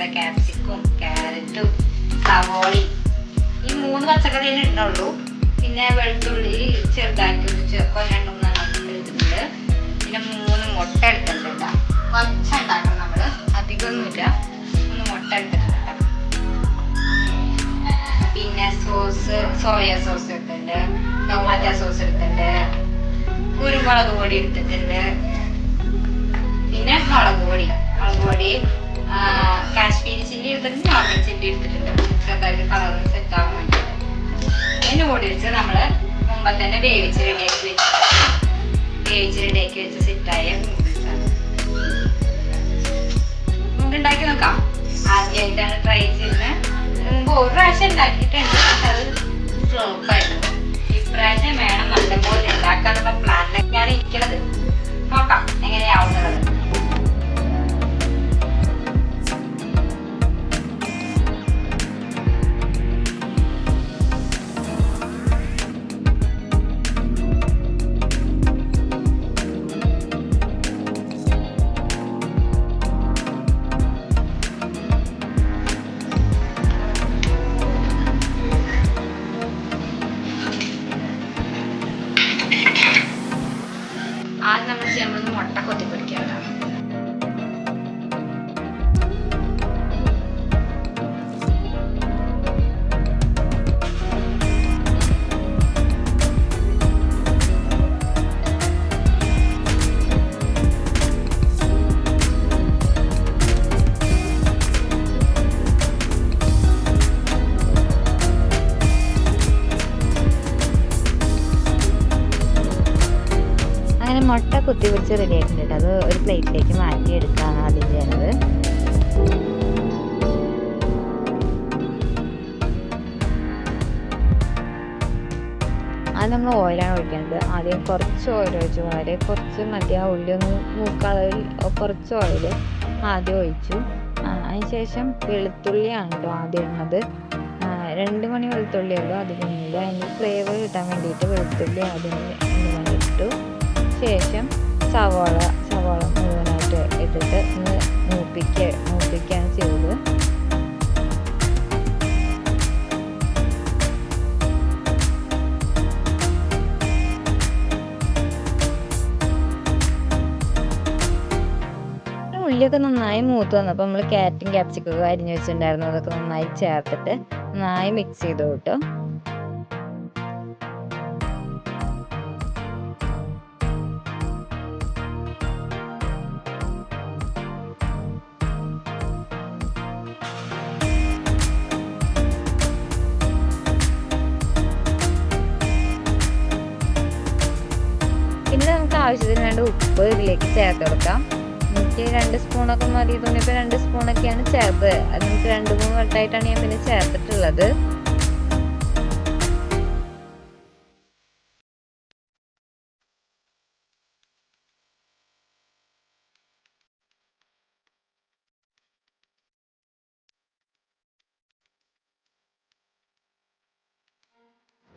എന്താ ക്യാപ്സിക്കും ക്യാരറ്റും സവോളി. ഈ മൂന്ന് പച്ചക്കറി ഇടുന്നുള്ളൂ പിന്നെ വെളുത്തുള്ളി ചെറുതാക്കി ഒരു രണ്ടു മൂന്നെണ്ണം എടുത്തിട്ടുണ്ട്. പിന്നെ മൂന്ന് മുട്ട എടുത്തിട്ടുണ്ട് കുറച്ച് ഉണ്ടാക്കണം നമ്മൾ അധികമൊന്നുമില്ല. മൂന്ന് മുട്ട എടുത്തിട്ടുണ്ട് പിന്നെ സോസ് സോയ സോസ് എടുത്തിട്ടുണ്ട്. ടൊമാറ്റോ സോസ് എടുത്തിട്ടുണ്ട്. കുരുമുളക് പൊടി എടുത്തിട്ടുണ്ട്. പിന്നെ മുളക് പൊടി. മുളക് പൊടി. കാശ്മീരി ചില്ലി എടുത്തിട്ടുണ്ട് നോർമൽ ചില്ലി എടുത്തിട്ടുണ്ട്. ചെറുതായിട്ട് സെറ്റ് ആവാൻ വേണ്ടിയിട്ട് പിന്നെ നൂഡിൽസ് നമ്മൾ മുമ്പ് തന്നെ വേവിച്ച് റെഡിയാക്കി വെച്ചു വേവിച്ച് റെഡിയാക്കി വെച്ച് സെറ്റായ നമുക്ക് ഉണ്ടാക്കി നോക്കാം. ആദ്യമായിട്ടാണ് ട്രൈ ചെയ്യുന്നത്. മുമ്പ് ഒരു പ്രാവശ്യം ഉണ്ടാക്കിയിട്ടുണ്ട്. അത് ഫ്ലോപ്പായിരുന്നു ഇപ്രാവശ്യം വേണം നല്ലപോലെ ഉണ്ടാക്കാനുള്ള പ്ലാനിലൊക്കെയാണ് ഇരിക്കുന്നത് നോക്കാം എങ്ങനെയാവുന്നത്. പിടിച്ച് റെഡി ആയിട്ടുണ്ട് അത് ഒരു പ്ലേറ്റിലേക്ക് മാറ്റി എടുക്കുകയാണ് ആദ്യം ചെയ്യുന്നത് അത് നമ്മൾ ഓയിലാണ് ഒഴിക്കുന്നത് ആദ്യം കുറച്ച് ഓയിൽ ഒഴിച്ചു. വളരെ കുറച്ച് മതി. ആ ഉള്ളി ഒന്ന് മൂക്കളവിൽ കുറച്ച് ഓയിൽ ആദ്യം ഒഴിച്ചു. അതിനുശേഷം വെളുത്തുള്ളിയാണ് കേട്ടോ ആദ്യം ഇടുന്നത്. രണ്ട് മണി വെളുത്തുള്ളിയല്ലോ അത് കഴിഞ്ഞത് അതിന് ഫ്ലേവർ കിട്ടാൻ വേണ്ടിയിട്ട് വെളുത്തുള്ളി ആദ്യം ഇട്ടു ശേഷം സവാള സവാള മുഴുവനായിട്ട് ഇട്ടിട്ട് ഒന്ന് മൂപ്പിക്ക മൂപ്പിക്കാൻ ചെയ്തത് ഉള്ളിയൊക്കെ നന്നായി മൂത്ത് വന്നപ്പോൾ നമ്മൾ ക്യാരറ്റും ക്യാപ്സിക്കൊക്കെ അരിഞ്ഞു വെച്ചിട്ടുണ്ടായിരുന്നു. അതൊക്കെ നന്നായി ചേർത്തിട്ട് നന്നായി മിക്സ് ചെയ്തു കേട്ടോ. ആവശ്യത്തിന് രണ്ട് ഉപ്പ് ഇതിലേക്ക് ചേർത്ത് കൊടുക്കാം. എനിക്ക് രണ്ട് സ്പൂണൊക്കെ മതി തോന്നിയപ്പോൾ രണ്ട് സ്പൂണൊക്കെയാണ് ചേർത്തത് അത് എനിക്ക് രണ്ട് മൂന്ന് വട്ടമായിട്ടാണ് ഞാൻ പിന്നെ ചേർത്തിട്ടുള്ളത്.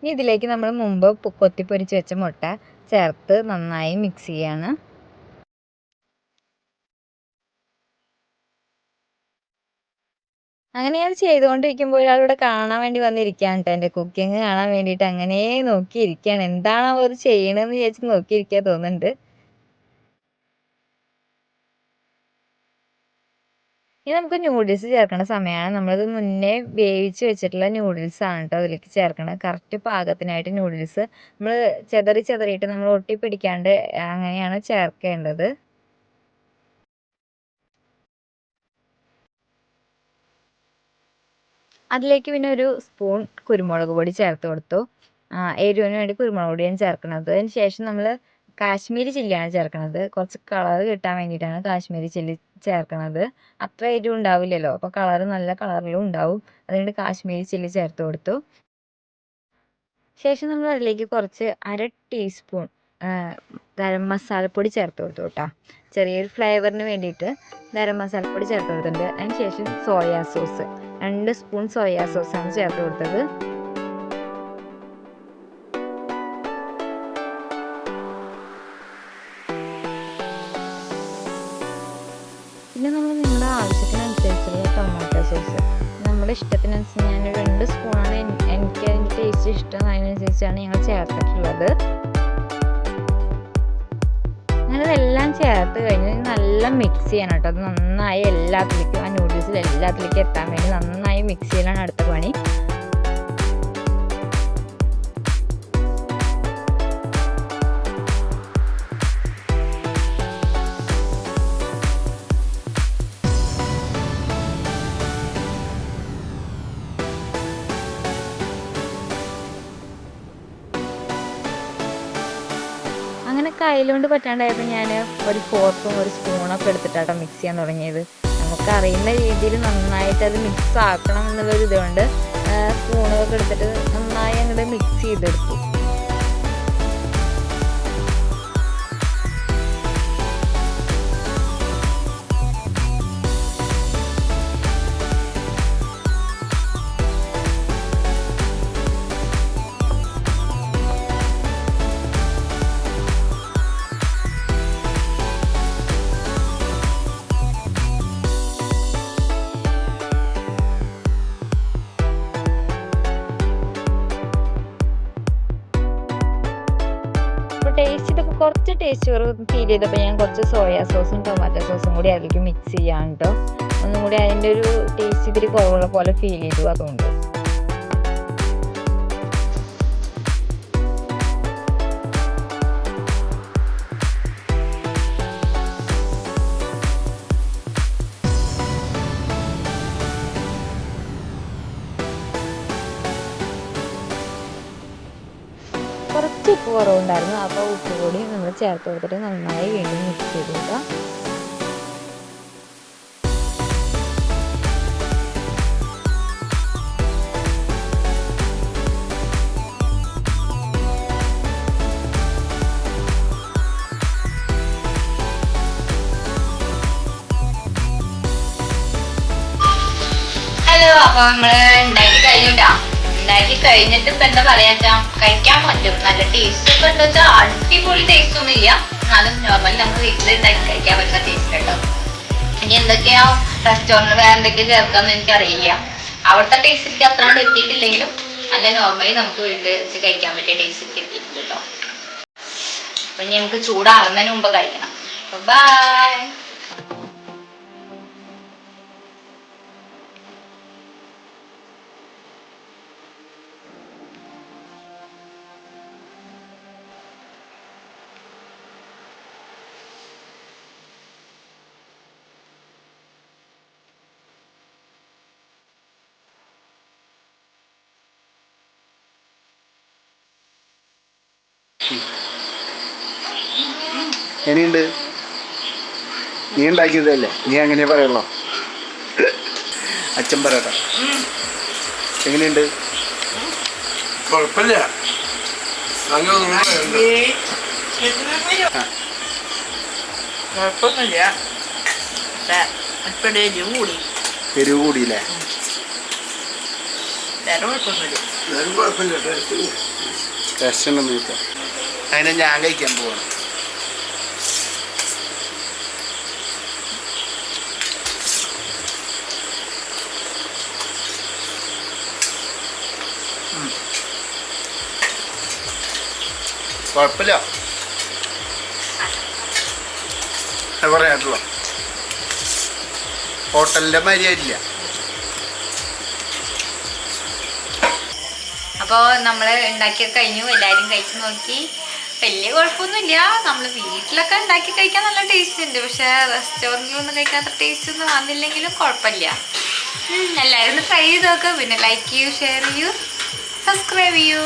ഇനി ഇതിലേക്ക് നമ്മൾ മുമ്പ് കൊത്തിപ്പൊരിച്ച് വെച്ച മുട്ട ചേർത്ത് നന്നായി മിക്സ് ചെയ്യാണ്. അങ്ങനെ അത് ചെയ്തുകൊണ്ടിരിക്കുമ്പോൾ ഒരാളിവിടെ കാണാൻ വേണ്ടി വന്നിരിക്കുകയാണ് കേട്ടോ എന്റെ കുക്കിംഗ് കാണാൻ വേണ്ടിയിട്ട്. അങ്ങനെ നോക്കിയിരിക്കുകയാണ്. എന്താണോ അവർ ചെയ്യണമെന്ന് വിചാരിച്ച് നോക്കിയിരിക്കുക തോന്നുന്നുണ്ട്. ഇനി നമുക്ക് ന്യൂഡിൽസ് ചേർക്കേണ്ട സമയമാണ് നമ്മളത് മുന്നേ വേവിച്ച് വെച്ചിട്ടുള്ള നൂഡിൽസ് ആണ് കേട്ടോ അതിലേക്ക് ചേർക്കണത്. കറക്റ്റ് പാകത്തിനായിട്ട് ന്യൂഡിൽസ് നമ്മൾ ചെതറി ചെതറിയിട്ട് നമ്മൾ ഒട്ടിപ്പിടിക്കാണ്ട് അങ്ങനെയാണ് ചേർക്കേണ്ടത്. അതിലേക്ക് പിന്നെ ഒരു സ്പൂൺ കുരുമുളക് പൊടി ചേർത്ത് കൊടുത്തു. എരിവിന് വേണ്ടി കുരുമുളക് പൊടിയാണ് ചേർക്കുന്നത് അതിന് ശേഷം നമ്മൾ കാശ്മീരി ചില്ലിയാണ് ചേർക്കുന്നത് കുറച്ച് കളർ കിട്ടാൻ വേണ്ടിയിട്ടാണ് കാശ്മീരി ചില്ലി ചേർക്കുന്നത് അത്ര എരിവ് ഉണ്ടാവില്ലല്ലോ. അപ്പോൾ കളർ നല്ല കളറിലും ഉണ്ടാവും. അതുകൊണ്ട് കാശ്മീരി ചില്ലി ചേർത്ത് കൊടുത്തു. ശേഷം നമ്മൾ അതിലേക്ക് കുറച്ച് അര ടീസ്പൂൺ ഗരം മസാലപ്പൊടി ചേർത്ത് കൊടുത്തു കേട്ടോ. ചെറിയൊരു ഫ്ലേവറിന് വേണ്ടിയിട്ട് ഗരം മസാലപ്പൊടി ചേർത്ത് കൊടുത്തിട്ടുണ്ട്. അതിന് ശേഷം സോയാ സോസ് രണ്ട് സ്പൂൺ സോയാ സോസാണ് ചേർത്ത് കൊടുത്തത്. നമ്മുടെ ഇഷ്ടത്തിനനുസരിച്ച് ഞാൻ രണ്ട് സ്പൂണാണ് എനിക്ക് അതിന്റെ ടേസ്റ്റ് ഇഷ്ടം അതിനനുസരിച്ചാണ് ഞങ്ങൾ ചേർത്തിട്ടുള്ളത്. അങ്ങനെ ഇതെല്ലാം ചേർത്ത് കഴിഞ്ഞാൽ നല്ല മിക്സ് ചെയ്യണം കേട്ടോ. അത് നന്നായി എല്ലാത്തിലേക്കും ആ നൂഡിൽസിൽ എല്ലാത്തിലേക്കും എത്താൻ വേണ്ടി നന്നായി മിക്സ് ചെയ്യലാണ് അടുത്ത പണി. കയ്യിലുകൊണ്ട് പറ്റാണ്ടായപ്പോൾ ഞാൻ ഒരു ഫോർക്കും ഒരു സ്പൂണൊക്കെ എടുത്തിട്ടാട്ടോ മിക്സ് ചെയ്യാൻ തുടങ്ങിയത്. നമുക്ക് അറിയുന്ന രീതിയിൽ നന്നായിട്ട് അത് മിക്സ് ആക്കണം എന്നുള്ളൊരു ഇതുകൊണ്ട് സ്പൂണൊക്കെ എടുത്തിട്ട് നന്നായി അങ്ങോട്ട് മിക്സ് ചെയ്തെടുത്തു. കുറച്ച് ടേസ്റ്റ് കുറവ് ഫീൽ ചെയ്തപ്പോൾ ഞാൻ കുറച്ച് സോയാ സോസും ടൊമാറ്റോ സോസും കൂടി അതിലേക്ക് മിക്സ് ചെയ്യാൻ കേട്ടോ ഒന്നും കൂടി അതിന്റെ ഒരു ടേസ്റ്റ് ഇത്തിരി കുറവുള്ള പോലെ ഫീൽ ചെയ്തു അതുകൊണ്ട്. കുറവുണ്ടായിരുന്നു. അപ്പോൾ ഉപ്പ് കൂടി നമ്മൾ ചേർത്ത് കൊടുത്തിട്ട് നന്നായി വീണ്ടും മിക്സ് ചെയ്ത് കൊടുക്കുക ഹലോ അപ്പൊ നമ്മൾ ഉണ്ടാക്കി കഴിഞ്ഞിട്ടാ ഉണ്ടാക്കി കഴിഞ്ഞിട്ട് ഇപ്പൊ എന്താ പറയാച്ചാ കഴിക്കാൻ പറ്റും. നല്ല ടേസ്റ്റ് ഒക്കെ എന്താ വെച്ചാൽ അടിപൊളി ടേസ്റ്റ് ഒന്നും ഇല്ല. എന്നാലും നോർമലി നമുക്ക് വീട്ടിൽ ഉണ്ടാക്കി കഴിക്കാൻ പറ്റുന്ന ടേസ്റ്റ് കേട്ടോ. ഇനി എന്തൊക്കെയാ? റെസ്റ്റോറന്റ് വേറെ എന്തൊക്കെ ചേർക്കാന്ന് എനിക്കറിയില്ല. അവിടുത്തെ ടേസ്റ്റ് എനിക്ക് അത്ര എത്തിയിട്ടില്ലെങ്കിലും നല്ല നോർമലി നമുക്ക് വീട്ടിൽ വെച്ച് കഴിക്കാൻ പറ്റിയ ടേസ്റ്റ് കിട്ടിയിട്ടുണ്ട് കേട്ടോ അപ്പൊ ഇനി നമുക്ക് ചൂടാറുന്നതിന് മുമ്പ് കഴിക്കണം. ബൈ എങ്ങനെയുണ്ട് നീ ഉണ്ടാക്കിയതല്ലേ? നീ അങ്ങനെ പറയുള്ളോ? അച്ഛൻ പറയട്ടെ. എങ്ങനെയുണ്ട്? കുഴപ്പമില്ല. കുഴപ്പമൊന്നുമില്ല. ഇപ്പം എരിവ് കൂടി. എരിവ് കൂടിയില്ലേ? വേറെ കുഴപ്പമൊന്നുമില്ല. ടേസ്റ്റ് ടേസ്റ്റ് ഉണ്ടെന്ന് ചോദിച്ചാൽ അങ്ങനെ ഞാൻ കഴിക്കാൻ പോവാണ്. കുഴപ്പമില്ല. പറയാട്ടുള്ളൂ ഹോട്ടലിന്റെ മര്യാദയില്ല അപ്പോൾ നമ്മൾ ഉണ്ടാക്കിയൊക്കെ കഴിഞ്ഞു. എല്ലാവരും കഴിച്ചു നോക്കി. വലിയ കുഴപ്പമൊന്നുമില്ല. നമ്മൾ വീട്ടിലൊക്കെ ഉണ്ടാക്കി കഴിക്കാൻ നല്ല ടേസ്റ്റ് ഉണ്ട്. പക്ഷെ റെസ്റ്റോറന്റിലൊന്നും കഴിക്കാത്ത ടേസ്റ്റ് ഒന്നും വന്നില്ലെങ്കിലും കുഴപ്പമില്ല. എല്ലാവരും ഒന്ന് ട്രൈ ചെയ്ത് നോക്കുക പിന്നെ ലൈക്ക് ചെയ്യൂ ഷെയർ ചെയ്യൂ സബ്സ്ക്രൈബ് ചെയ്യൂ.